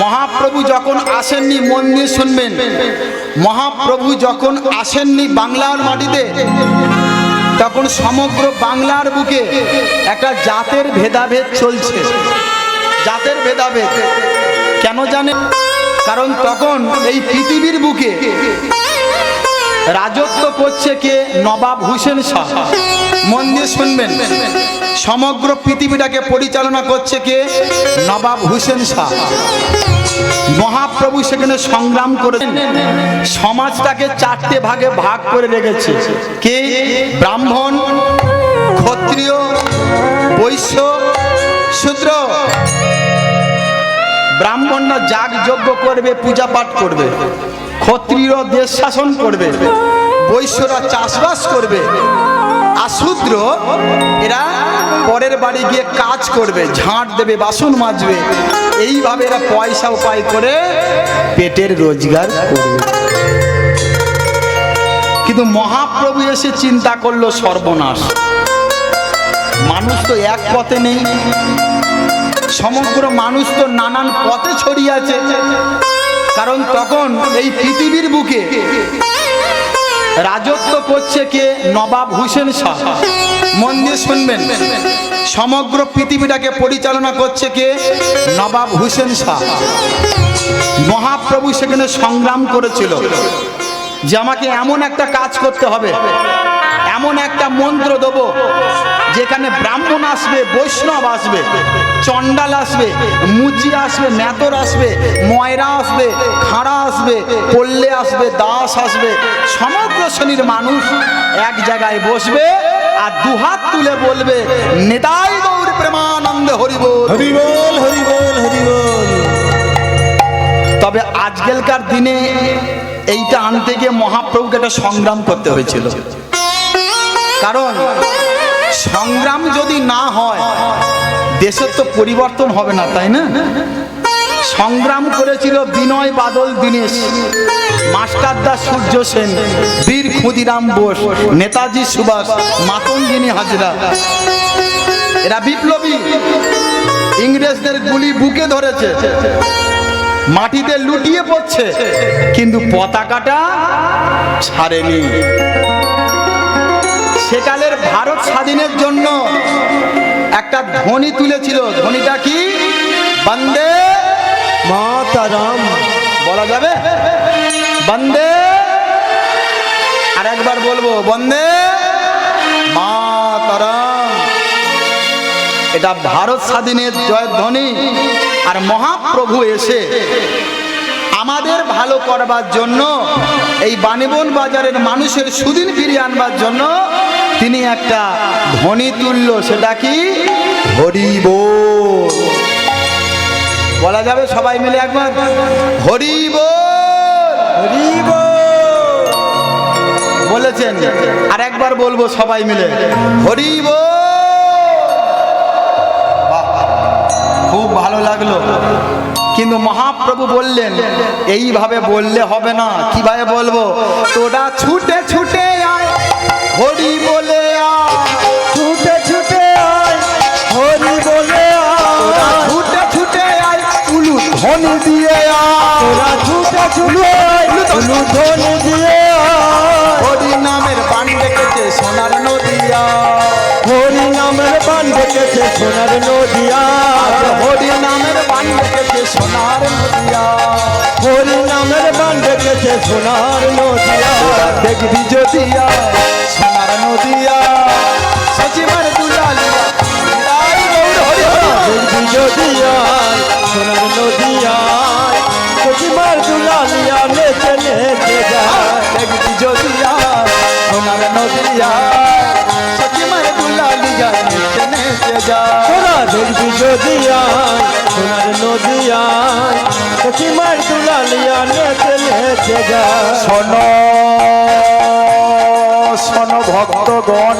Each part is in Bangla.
মহাপ্রভু যখন আসেননি, মন দিয়ে শুনবেন। মহাপ্রভু যখন আসেননি বাংলার মাটিতে, তখন সমগ্র বাংলার বুকে একটা জাতের ভেদাভেদ চলছে। জাতের ভেদাভেদ। কেন জানেন? কারণ তখন এই পৃথিবীর বুকে রাজত্ব করছে কে? নবাব হুসেন শাহ। মন দিয়ে শুনবেন। সমগ্র পৃথিবীটাকে পরিচালনা করছে কে? নবাব হুসেন শাহ। মহাপ্রভু সেখানে সংগ্রাম করেছেন। সমাজটাকে চারটে ভাগে ভাগ করে রেখেছে। কে? ব্রাহ্মণ, ক্ষত্রিয়, বৈশ্য, শূদ্র। ব্রাহ্মণরা যাগ যজ্ঞ করবে পূজা পাঠ করবে। ক্ষত্রিয় দেশ শাসন করবে। বৈশ্যরা চাষবাস করবে। আর শূদ্র, এরা পরের বাড়ি গিয়ে কাজ করবে, ঝাঁট দেবে, বাসন মাজবে। এইভাবে এরা পয়সা উপায় করে পেটের রোজগার করবে। কিন্তু মহাপ্রভু এসে চিন্তা করল, সর্বনাশ। মানুষ তো এক পথে নেই। সমগ্র মানুষ তো নানান পথে ছড়িয়ে আছে। কারণ তখন এই পৃথিবীর বুকে রাজত্ব করছে কে? নবাব হুসেন শাহ। মন দিয়ে শুনবেন। সমগ্র পৃথিবীটাকে পরিচালনা করছে কে? নবাব হুসেন শাহ। মহাপ্রভু সেখানে সংগ্রাম করেছিল যে আমাকে এমন একটা কাজ করতে হবে। এমন একটা মন্ত্র দেব যেখানে ব্রাহ্মণ আসবে বৈষ্ণব আসবে চণ্ডাল আসবে মুচি আসবে মেতর আসবে ময়রা আসবে খাড়া আসবে পল্লে আসবে দাস আসবে। সমগ্র শ্রেণির মানুষ এক জায়গায় বসবে আর দুহাত তুলে বলবে নেতাই গৌর প্রেমানন্দ হরিব হরি বল হরি বল হরি বল তবে আজকালকার দিনে এইটা আনতে গিয়ে মহাপ্রভুকে একটা সংগ্রাম করতে হয়েছিল। কারণ সংগ্রাম যদি না হয়, দেশের তো পরিবর্তন হবে না, তাই না? সংগ্রাম করেছিল বিনয় বাদল দীনেশ মাস্টারদা সূর্য সেন, বীর ক্ষুদিরাম বোস, নেতাজি সুভাষ, মাতঙ্গিনী হাজরা। এরা বিপ্লবী। ইংরেজদের গুলি বুকে ধরেছে, মাটিতে লুটিয়ে পড়ছে, কিন্তু পতাকাটা ছাড়েনি। সেকালের ভারত স্বাধীনের জন্য একটা ধ্বনি তুলেছিল। ধ্বনিটা কি? বন্দে মাতারাম। বলা যাবে? বন্দে আর একবার বলব বন্দে মাতারাম। এটা ভারত স্বাধীনের জয়ধ্বনি আর মহাপ্রভু এসে আমাদের ভালো করবার জন্য এই বাণীবন বাজারের মানুষের সুদিন ফিরিয়ে আনবার জন্য তিনি একটা ধ্বনি তুলল সেটা কি? হরিব। বলা যাবে সবাই মিলে একবার হরিব। হরি বল বলেছেন আর একবার বলব সবাই মিলে হরিব। খুব ভালো লাগল। কিন্তু মহাপ্রভু বললেন এইভাবে বললে হবে না। কীভাবে বলব? তোরা ছুটে ছুটে আয় হরি বলে আয়। ছুটে ছুটে আয় হরি বলে আয়। ছুটে ছুটে আয় উলু ধ্বনি দিয়ে আয়। তোরা ছুটে ছুটে আয় উলু ধ্বনি দিয়ে হরি নামের বান ডেকেছে সোনার নদিয়া হরি নামের বান ডেকেছে সোনার নদিয়া হরি নামের সোনার নদিয়া। হরি নামের বান ডেকেছে সোনার নদিয়া। দেখবি যদিয়া দেখবি যদিয়ায় সোনার নদিয়ায় সচিমার দুলালিয়া নেচে নেচে শোনো শোনো ভক্তগণ।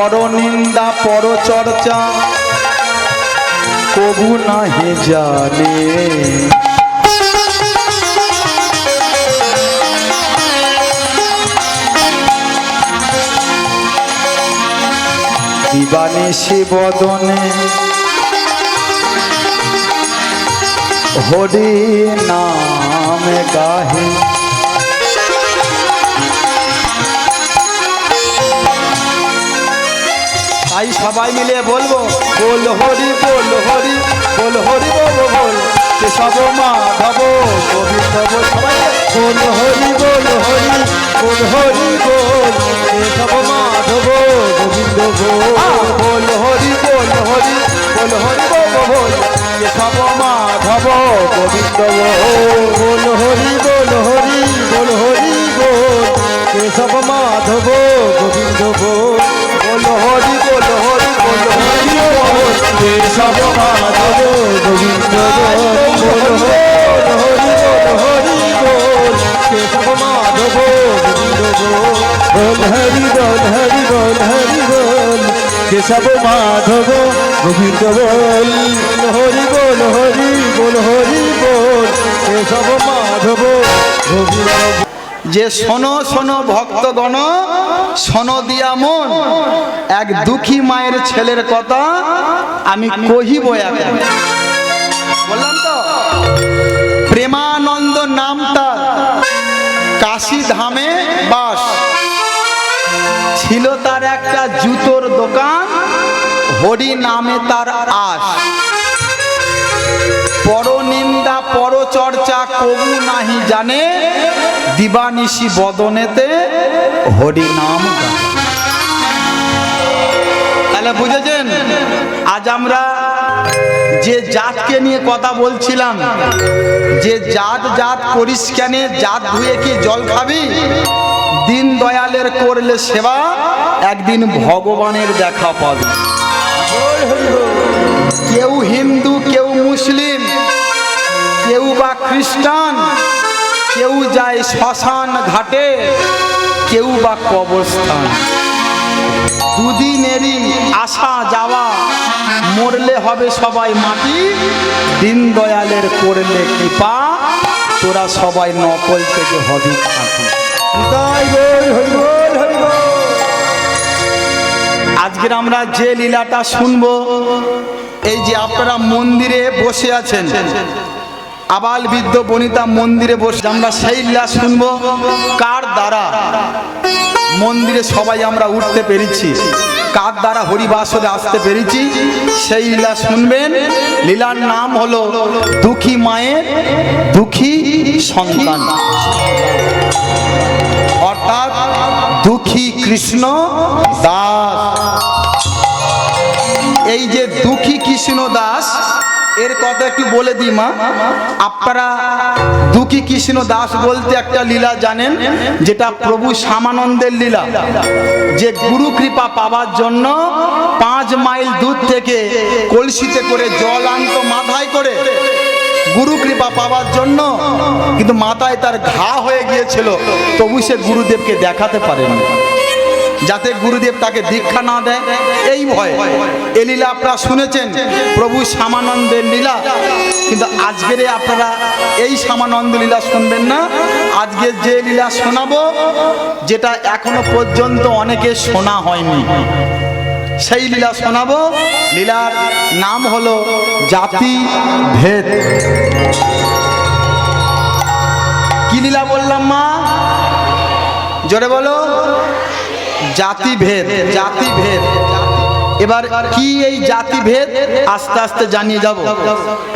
পরনিন্দা পরচর্চা কবু নাহি জানে। দিবানিশি বদনে হরি নাম গাহে তাই সবাই মিলে বলব বল হরি বল হরি বল হরি বল বল কেশব মাধব গোবিন্দ বল সবাই বল হরি বল হরি বল হরি বল কেশব মাধব গোবিন্দ বল হরি বল হরি বল হরি বল বল কেশব মাধব গোবিন্দ বল হরি বল হরি বল হরি বল কেশব মাধব গোবিন্দ যে শোনো শোনো ভক্তগণ, শোনো দিয়া মন, এক দুঃখী মায়ের ছেলের কথা আমি কহিব এখন প্রেমানন্দ নাম তার কাশী ধামে বাস। ছিল তার একটা জুতোর দোকান, হরি নামে তার আস পরনিন্দা, পরচর্চা কবু নাহি জানে, দিবানিশি বদনেতে হরি নাম তাহলে বুঝেছেন? আজ আমরা যে জাতকে নিয়ে কথা বলছিলাম, যে জাত জাত করিস জাত ধুয়ে কি জল খাবি? দিন দয়ালের করলে সেবা, একদিন ভগবানের দেখা পাবি। কেউ হিন্দু, কেউ মুসলিম, কেউ বা খ্রিস্টান, কেউ যায় শ্মশান ঘাটে, কেউ বা কবরস্থান। দুদিনেরই আসা যাওয়া মরলে হবে সবাই মাটি দিন দয়ালের করলে কৃপা তোরা সবাই নকল থেকে হবি খাঁটি আজকের আমরা যে লীলাটা শুনব এই যে আপনারা মন্দিরে বসে আছেন আবাল বৃদ্ধ বনিতা মন্দিরে বসে আমরা সেই লীলা শুনব কার দ্বারা? মন্দিরে সবাই আমরা উঠতে পেরেছি। কার দ্বারা হরিবাসরে আসতে পেরেছি, সেই লীলা শুনবেন। লীলার নাম হলো দুঃখী মায়ের দুঃখী সন্তান। অর্থাৎ দুঃখী কৃষ্ণ দাস। এই যে দুঃখী কৃষ্ণ দাস এর কথা একটু বলে দিই, মা। আপনারা দুঃখী কৃষ্ণ দাস বলতে একটা লীলা জানেন, যেটা প্রভু শ্যামানন্দের লীলা। যে গুরু কৃপা পাওয়ার জন্য পাঁচ মাইল দূর থেকে কলসিতে করে জল আনতো, মাথায় করে গুরু কৃপা পাওয়ার জন্য, কিন্তু মাথায় তার ঘা হয়ে গিয়েছিল, তবু সে গুরুদেবকে দেখাতে পারেনি যাতে গুরুদেব তাকে দীক্ষা না দেয়। এই ভয় এ লীলা আপনারা শুনেছেন, প্রভু শ্যামানন্দের লীলা। কিন্তু আজকের আপনারা এই শ্যামানন্দ লীলা শুনবেন না। আজকে যে লীলা শোনাবো, যেটা এখনও পর্যন্ত অনেকে শোনা হয়নি। সেই লীলা শোনাবো। লীলার নাম হলো জাতি ভেদ। কি লীলা বললাম মা? জোরে বলো। জাতি ভেদ জাতি ভেদ এবার কি এই জাতি ভেদ আস্তে আস্তে জানিয়ে যাব।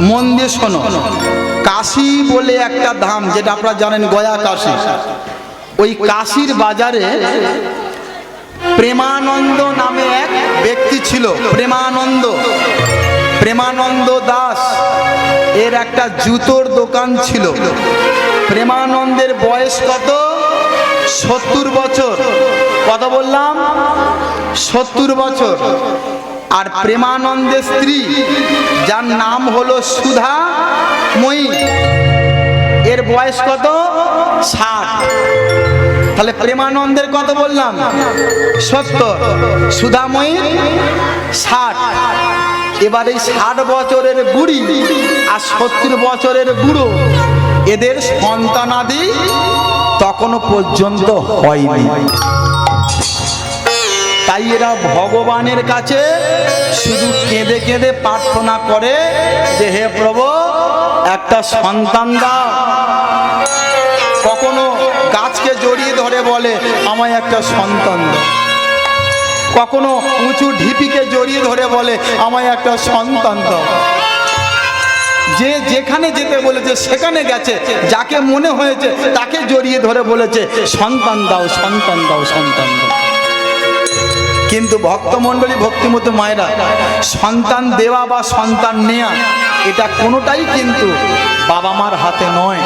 মন দিয়ে শোনো। কাশি বলে একটা ধাম, যেটা আপনারা জানেন গয়া কাশি। ওই কাশির বাজারে প্রেমানন্দ নামে এক ব্যক্তি ছিল, প্রেমানন্দ। প্রেমানন্দ দাস, এর একটা জুতোর দোকান ছিল। প্রেমানন্দের বয়স কত? সত্তর বছর। কত বললাম? সত্তর বছর। আর প্রেমানন্দের স্ত্রী, যার নাম হলো সুধা মই এর বয়স কত? ষাট। তাহলে প্রেমানন্দের কত বললাম। সত্তর। সুধাময়ী ষাট। এবার এই ষাট বছরের বুড়ি আর সত্তর বছরের বুড়ো এদের সন্তানাদি তখনও পর্যন্ত হয়নি। তাই এরা ভগবানের কাছে শুধু কেঁদে কেঁদে প্রার্থনা করে যে, হে প্রভু, একটা সন্তান দাও। কখনো গাছকে জড়িয়ে ধরে বলে, আমায় একটা সন্তান দাও। কখনো উঁচু ঢিপিকে জড়িয়ে ধরে বলে, আমায় একটা সন্তান দাও। যে যেখানে যেতে বলেছে, সেখানে গেছে। যাকে মনে হয়েছে, তাকে জড়িয়ে ধরে বলেছে, সন্তান দাও সন্তান দাও সন্তান দাও। কিন্তু ভক্তমণ্ডলী, ভক্তিমতো মায়েরা, সন্তান দেওয়া বা সন্তান নেয়া, এটা কোনোটাই কিন্তু বাবা মার হাতে নয়।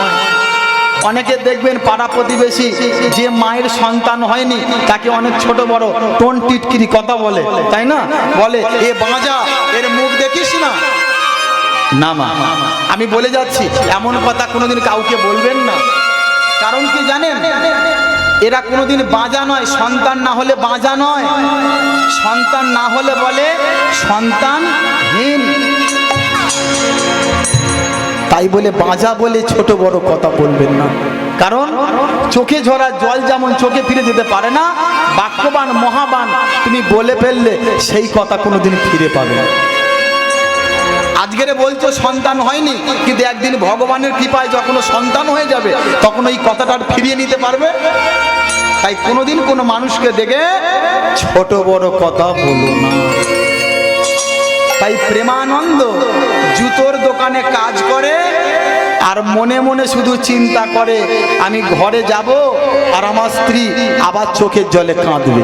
অনেকে দেখবেন পাড়া প্রতিবেশী, যে মায়ের সন্তান হয়নি, তাকে অনেক ছোট বড় টোন টিটকিরি কথা বলে, তাই না? বলে, এ বাঁজা, এর মুখ দেখিস না? না মা, আমি বলে যাচ্ছি, এমন কথা কোনোদিন কাউকে বলবেন না। কারণ কি জানেন? এরা কোনোদিন বাঁজা নয়, সন্তান না হলে বাঁজা নয়। সন্তান না হলে বলে সন্তানহীন। তাই বলে বাঁজা বলে ছোট বড় কথা বলবেন না। কারণ চোখে ঝরা জল যেমন চোখে ফিরে যেতে পারে না, বাক্যবান, মহাবান তুমি বলে ফেললে সেই কথা কোনোদিন ফিরে পাবে না। আজকের বলছো সন্তান হয়নি, কিন্তু একদিন ভগবানের কৃপায় যখন সন্তান হয়ে যাবে, তখন ওই কথাটা ফিরিয়ে নিতে পারবে? তাই কোনোদিন কোনো মানুষকে দেখে ছোট বড় কথা বলো না। তাই প্রেমানন্দ জুতোর দোকানে কাজ করে আর মনে মনে শুধু চিন্তা করে, আমি ঘরে যাব আর আমার স্ত্রী আবার চোখের জলে কাঁদবে।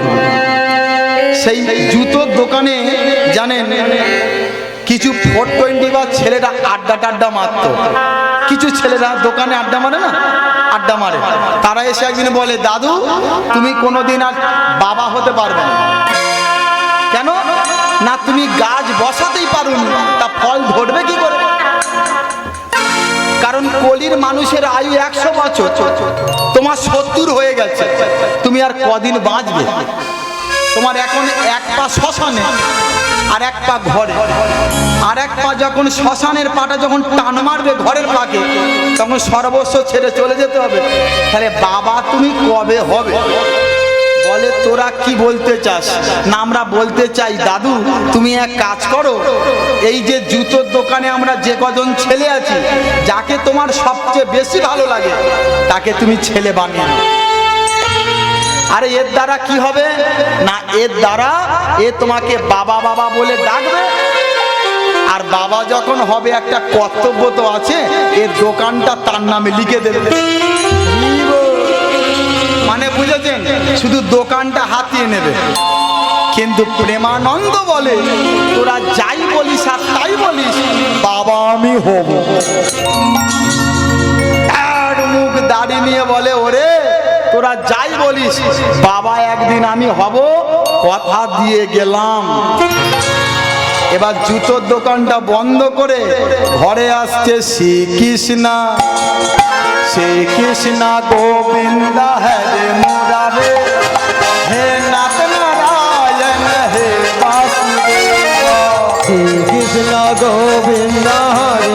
সেই জুতোর দোকানে জানেন কিছু ফোর টোয়েন্টি বা ছেলেরা আড্ডা টাড্ডা মারতো। কিছু ছেলেরা দোকানে আড্ডা মারে না? আড্ডা মারে। তারা এসে একদিন বলে, দাদু, তুমি কোনোদিন আর বাবা হতে পারবে না। কেন? না, তুমি গাছ বসাতেই পারোনি। তা ফল ধরবে কি করে? কারণ কলির মানুষের আয়ু একশো বছর। তোমার সত্তর হয়ে গেছে। তুমি আর কদিন বাঁচবে? তোমার এখন এক পা শ্মশানে। আর এক পা ঘরে। আর এক পা যখন শ্মশানের পাটা যখন টান মারবে ঘরের পাকে তখন সর্বস্ব ছেড়ে চলে যেতে হবে। তাহলে বাবা, তুমি কবে হবে? বলে, তোরা কি বলতে চাস? না, আমরা বলতে চাই, দাদু, তুমি এক কাজ করো। এই যে জুতোর দোকানে আমরা যে কজন ছেলে আছি, যাকে তোমার সবচেয়ে বেশি ভালো লাগে, তাকে তুমি ছেলে বানিয়ে আরে এর দ্বারা কি হবে? না, এর দ্বারা এ তোমাকে বাবা বাবা বলে ডাকবে। আর বাবা যখন হবে, একটা কর্তব্য তো আছে এর দোকানটা তার নামে লিখে দেবে। মানে বুঝেছেন? শুধু দোকানটা হাতিয়ে নেবে। কিন্তু প্রেমানন্দ বলে, তোরা যাই বলিস আর তাই বলিস, বাবা আমি হব। মুখ দাড়ি নিয়ে বলে, ওরে তোরা যাই বলিস, বাবা একদিন আমি হব, কথা দিয়ে গেলাম। এবার জুতোর দোকানটা বন্ধ করে ঘরে আসছে শ্রীকৃষ্ণ। শ্রীকৃষ্ণ গোবিন্দা হরে মুরারে হে নারায়ণ হে শ্রীকৃষ্ণ গোবিন্দা হরে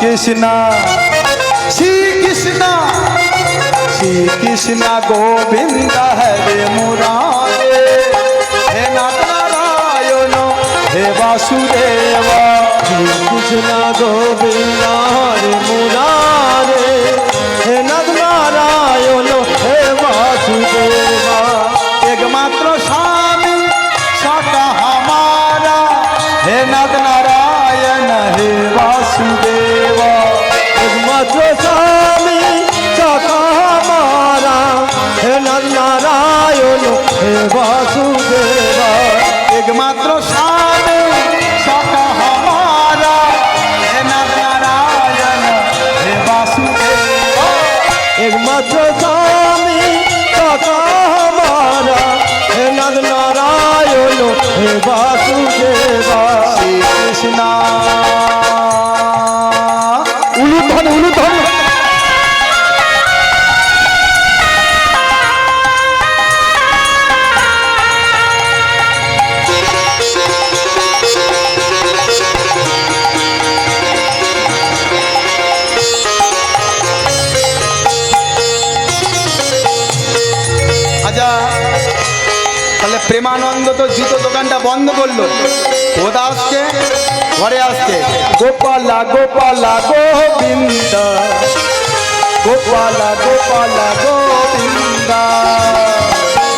কৃষ্ণ শ্রী কৃষ্ণ শ্রী কৃষ্ণ গোবিন্দ হরে মুরারে। হে নারায়ণ হে বাসুদেবা। শ্রী কৃষ্ণ গোবিন্দ হরে মুরারে। একমাত্র স্বামী সখা মারা হে নারায়ণ হে বাসুদেবা। একমাত্র স্বামী সকা হামারা হে নারায়ণ হে বাসুদেব। একমাত্র স্বামী সখা হে নারায়ণ হে বাসুদেবা। শ্রী কৃষ্ণ। জুতো দোকানটা বন্ধ করল। কোথা আসছে ঘরে আসছে। গোপালা গোপালা গোবিন্দ গোপালা গোপালা গোবিন্দ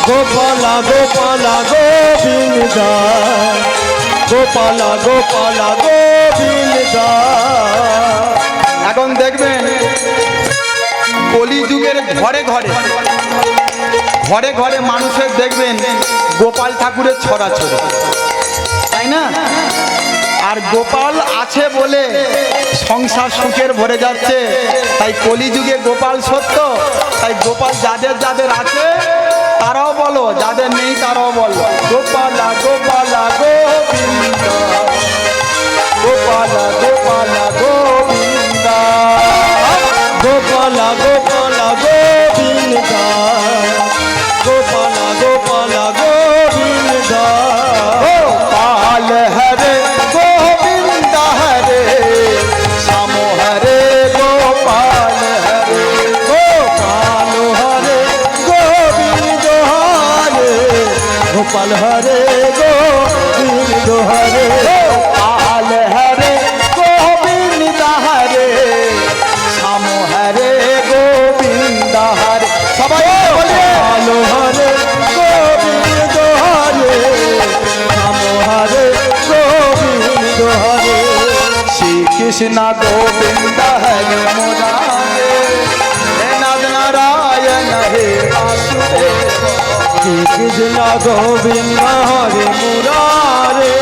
গোপালা গোপালা গোবিন্দ গোপালা গোপালা গোবিন্দ এখন দেখবেন কলিযুগের ঘরে ঘরে ঘরে ঘরে মানুষের দেখবেন গোপাল ঠাকুরের ছড়াছড়ি। তাই না? আর গোপাল আছে বলে সংসার সুখের ভরে যাচ্ছে। তাই কলিযুগে গোপাল সত্য, তাই গোপাল যাদের যাদের আছে, তারাও বলো, যাদের নেই তারাও বলো। গোপালা গোপালা, গোবিন্দ। গোপালা গোপালা গোবিন্দ গোপাল হরে গো গোবিন্দ হরে গোপাল হরে গোবিন্দ হরে শ্যাম হরে গোবিন্দ হরে সবাই বলে গোপাল হরে গোবিন্দ হরে রাম হরে গোবিন্দ হরে শ্রীকৃষ্ণ গোবিন্দ হরে কৃষ্ণ গোবিন্দ হরে মুরারে,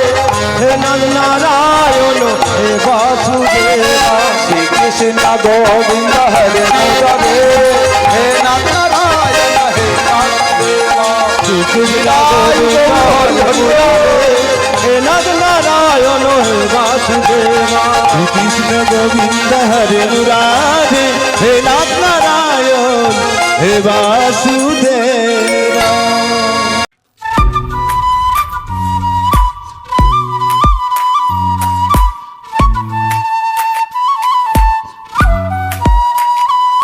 হে নারায়ণ, হে বাসুদেবা শ্রীকৃষ্ণ গোবিন্দ হরে মুরারে, হে নারায়ণ, হে বাসুদেব কৃষ্ণ গোবিন্দ হরে মুরারে, হে নারায়ণ, হে বাসুদেবা কৃষ্ণ গোবিন্দ হরে মুরারে, হে নারায়ণ, হে বাসুদেবা।